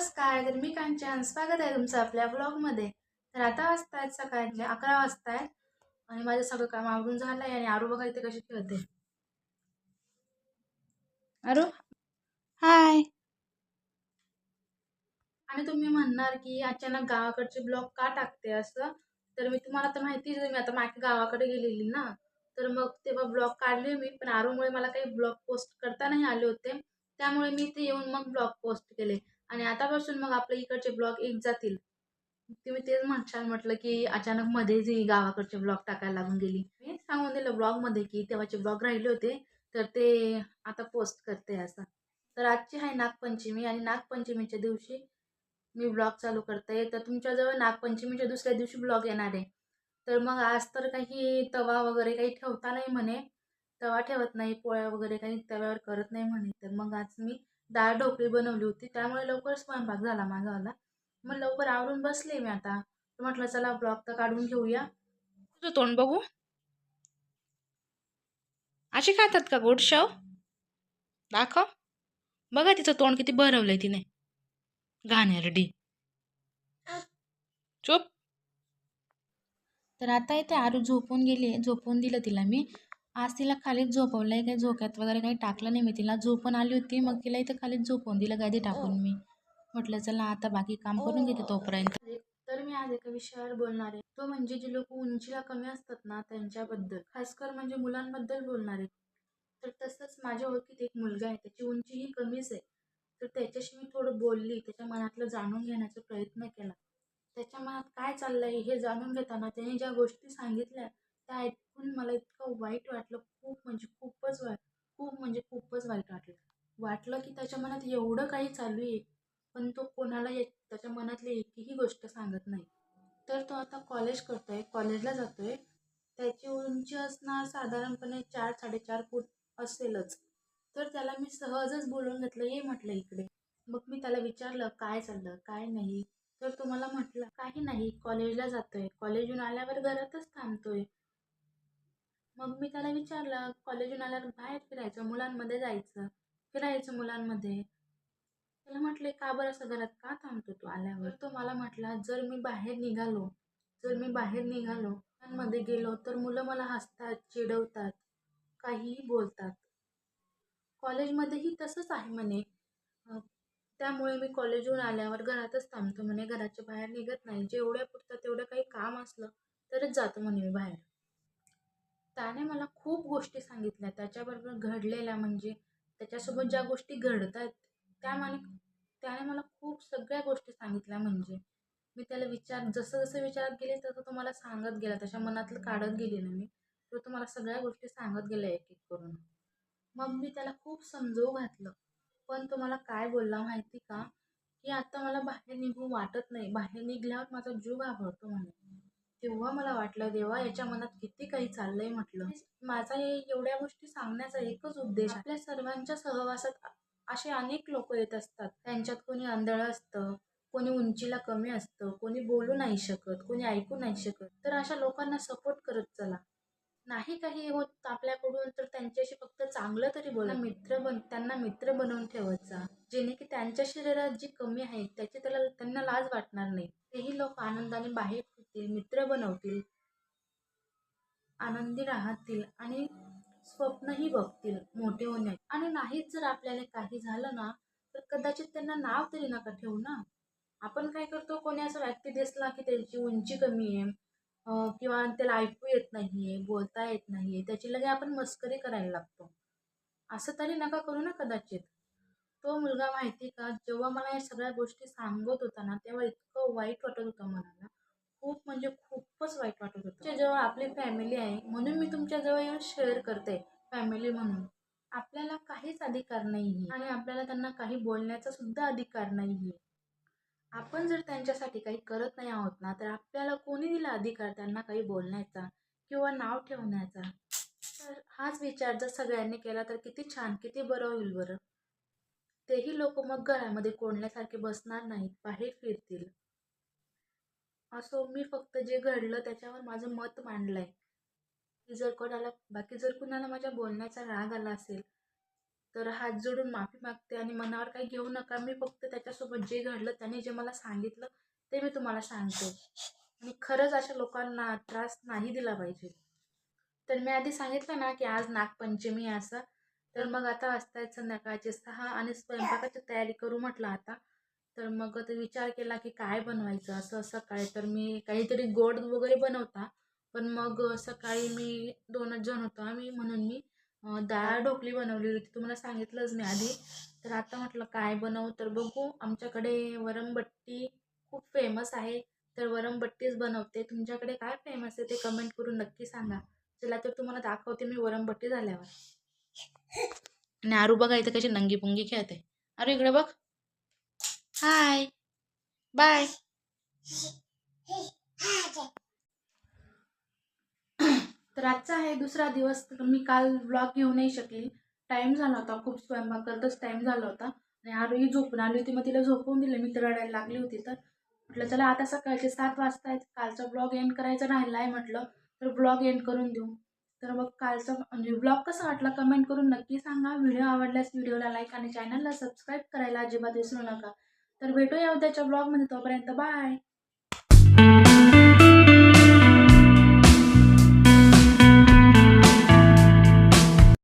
नमस्कार तर मी कांचन. स्वागत आहे तुमचं आपल्या ब्लॉगमध्ये. तर आता वाजतायत सकाळचे म्हणजे अकरा वाजतायत आणि माझं सगळं काम आवडून झालं आहे आणि आरू बघा इथे कशी खेळते. आरू? हाय. आणि तुम्ही म्हणणार की अचानक गावाकडचे ब्लॉग का टाकते असं? तर मी तुम्हाला तर माहिती मी आता माझ्या गावाकडे गेलेली ना. तर मग तेव्हा ब्लॉग काढले मी पण आरूमुळे मला काही ब्लॉग पोस्ट करता नाही आले होते. त्यामुळे मी इथे येऊन मग ब्लॉग पोस्ट केले. आणि आतापासून मग आपल्या इकडचे ब्लॉग एक जातील. तुम्ही तेच म्हणशाल म्हटलं की अचानक मध्येच ही गावाकडचे ब्लॉग टाकायला लागून गेली. मी सांगून दिलं ब्लॉगमध्ये की तेव्हाचे ब्लॉग राहिले होते तर ते आता पोस्ट करते असं. तर आजची आहे नागपंचमी आणि नागपंचमीच्या दिवशी मी ब्लॉग चालू करते. तर तुमच्याजवळ नागपंचमीच्या दुसऱ्या दिवशी ब्लॉग येणार आहे. तर मग आज तर काही तवा वगैरे काही ठेवता नाही म्हणे. तवा ठेवत नाही पोळ्या वगैरे काही तव्यावर करत नाही म्हणे. तर मग आज मी डाळ ढोकळी बनवली होती. त्यामुळे लवकर स्वयंपाक झाला माझावाला मग लवकर आवरून बसले मी आता. म्हटलं चला ब्लॉग तर काढून घेऊया. तुझं तोंड बघू. अशी खातात का गोड शेव? दाखव. बघा तिचं तोंड किती भरवलंय तिने. घाणेरडी. चुप. तर आता इथे आरू झोपून गेली झोपून दिलं तिला मी. आज तिला खालीच झोपवलंय काही झोक्यात वगैरे काही टाकलं नाही मी तिला. झोपून आली होती मग तिला इथं खालीच झोपवून दिलं गादी टाकून मी. म्हटलं चला आता बाकी काम करून घेते तोपर्यंत. तर मी आज एका विषयावर बोलणार आहे. तो म्हणजे जे लोक उंचीला कमी असतात ना त्यांच्याबद्दल. खासकर म्हणजे मुलांबद्दल बोलणार आहे. तर तसंच माझ्या ओळखीत एक मुलगा आहे त्याची उंची ही कमीच आहे. तर त्याच्याशी मी थोडं बोलली त्याच्या मनातलं जाणून घेण्याचा प्रयत्न केला. त्याच्या मनात काय चाललंय हे जाणून घेताना त्याने ज्या गोष्टी सांगितल्या त्या ऐकून मला इतकं वाईट वाटलं खूप म्हणजे खूपच वाईट खूप म्हणजे खूपच वाईट वाटलं. वाटलं की त्याच्या मनात एवढं काही चालू आहे पण तो कोणाला एक त्याच्या मनातली एकही गोष्ट सांगत नाही. तर तो आता कॉलेज करतोय कॉलेजला जातोय. त्याची उंची असणार साधारणपणे चार साडेचार फूट असेलच. तर त्याला मी सहजच बोलून घेतलं ये म्हटलं इकडे. मग मी त्याला विचारलं काय चाललं? काय नाही? तर तो मला म्हटलं काही नाही कॉलेजला जातोय. कॉलेजहून आल्यावर घरातच थांबतोय. मग मी त्याला विचारलं कॉलेजहून आल्यावर बाहेर फिरायचं मुलांमध्ये जायचं फिरायचं मुलांमध्ये? त्याला म्हटले का बरं असं घरात का थांबतो तू आल्यावर? तो मला म्हटला जर मी बाहेर निघालो जर मी बाहेर निघालो मुलांमध्ये गेलो तर मुलं मला हसतात चिडवतात काहीही बोलतात. कॉलेजमध्येही तसंच आहे म्हणे. त्यामुळे मी कॉलेजहून आल्यावर घरातच थांबतो म्हणे घराच्या बाहेर निघत नाही. जेवढ्या पुरतं तेवढं काही काम असलं तरच जातो म्हणे मी बाहेर. त्याने मला खूप गोष्टी सांगितल्या. त्याच्याबरोबर घडलेल्या म्हणजे त्याच्यासोबत ज्या गोष्टी घडत आहेत त्या माने त्याने मला खूप सगळ्या गोष्टी सांगितल्या म्हणजे. मी त्याला विचार जसं जसं विचारत गेले तसं तो मला सांगत गेला. त्याच्या मनातलं काढत गेले ना मी तर तो मला सगळ्या गोष्टी सांगत गेला एक एक करून. मग मी त्याला खूप समजवू घातलं. पण तुम्हाला काय बोलला माहिती का? की आता मला बाहेर निघू वाटत नाही. बाहेर निघल्यावर माझा जीव घाबरतो म्हणे. तेव्हा मला वाटलं देवा याच्या मनात किती काही चाललंय म्हटलं. माझा हे एवढ्या गोष्टी सांगण्याचा एकच उद्देश आपल्या सर्वांच्या सहवासात असे अनेक लोक येत असतात. त्यांच्यात कोणी आंधळं असतं कोणी उंचीला कमी असतं कोणी बोलू नाही शकत कोणी ऐकू नाही शकत. तर अशा लोकांना सपोर्ट करत चला. नाही काही होत आपल्याकडून तर त्यांच्याशी फक्त चांगलं तरी बोला. मित्र बन त्यांना मित्र बनवून ठेवायचा जेणे की त्यांच्या शरीरात जी कमी आहे त्याची त्याला त्यांना लाज वाटणार नाही. तेही लोक आनंदाने बाहेर शकतील मित्र बनवतील आनंदी राहतील आणि स्वप्नही बघतील मोठे होण्याचे आणि नाहीच जर आपल्याला काही झालं ना तर कदाचित त्यांना नाव तरी नका ठेवू ना. आपण काय करतो कोणी असा व्यक्ती दिसला की त्याची उंची कमी आहे किंवा त्याला ऐकू येत नाहीये बोलता येत नाहीये त्याची लगे आपण मस्करी करायला लागतो. असं तरी नका करू ना कदाचित. तो मुलगा माहिती का जेव्हा मला या सगळ्या गोष्टी सांगत होता ना तेव्हा इतकं वाईट वाटत होतं मनाला. खूप म्हणजे खूपच वाईट वाटत होतं. तुमच्याजवळ आपली फॅमिली आहे म्हणून मी तुमच्याजवळ येऊन शेअर करते फॅमिली म्हणून. आपल्याला काहीच अधिकार नाही आणि आपल्याला त्यांना काही बोलण्याचा सुद्धा अधिकार नाही आपण जर त्यांच्यासाठी काही करत नाही आहोत ना तर आपल्याला कोणी दिला अधिकार त्यांना काही बोलण्याचा किंवा नाव ठेवण्याचा? तर हाच विचार जर सगळ्यांनी केला तर किती छान किती बरं होईल बरं. तेही लोक मग घरामध्ये कोंडल्यासारखे बसणार नाहीत बाहेर फिरतील. असो मी फक्त जे घडलं त्याच्यावर माझं मत मांडलंय. की जर कोणाला बाकी जर कुणाला माझ्या बोलण्याचा राग आला असेल तर हात जोडून माफी मागते आणि मनावर काही घेऊ नका. मी फक्त त्याच्यासोबत जे घडलं त्याने जे मला सांगितलं ते मी तुम्हाला सांगते. आणि खरंच अशा लोकांना त्रास नाही दिला पाहिजे. तर मी आधी सांगितलं ना की आज नागपंचमी आहे असं. तर मग आता वाजतायत संध्याकाळचे सहा आणि स्वयंपाकाची तयारी करू म्हटलं आता. तर मग ते विचार केला की काय बनवायचं? असं सकाळी तर मी काहीतरी गोड वगैरे बनवता पण मग सकाळी मी दोनच जण होतो आम्ही म्हणून मी डाळ ढोकली बनवली होती. तुम्हाला सांगितलंच मी आधी. तर आता म्हटलं काय बनवू? तर बघू. आमच्याकडे वरमबट्टी खूप फेमस आहे. तर वरमबट्टीच बनवते. तुमच्याकडे काय फेमस आहे ते कमेंट करून नक्की सांगा. चला तर तुम्हाला दाखवते मी वरमबट्टी झाल्यावर. आणि आरू बघा इथं कशी नंगी पुंगी खेळते. अरे इकडे बघ. हाय बाय तर आजचा आहे दुसरा दिवस तर मी काल ब्लॉग घेऊ नाही शकली. टाईम झाला होता खूप स्वयंपाक करतच टाईम झाला होता. आणि आरोही झोपून आली होती मग तिला झोपवून दिलं. मी तर रडायला लागली होती तर म्हटलं चला आता सकाळचे सात वाजता आहेत. कालचा ब्लॉग एंड करायचा राहिला आहे म्हटलं. तर ब्लॉग एंड करून देऊ. तर मग कालचा म्हणजे ब्लॉग कसा वाटला कमेंट करून नक्की सांगा. व्हिडिओ आवडल्यास व्हिडिओला लाईक आणि चॅनलला सबस्क्राईब करायला अजिबात विसरू नका. तर भेटूया उद्याच्या ब्लॉगमध्ये तोपर्यंत बाय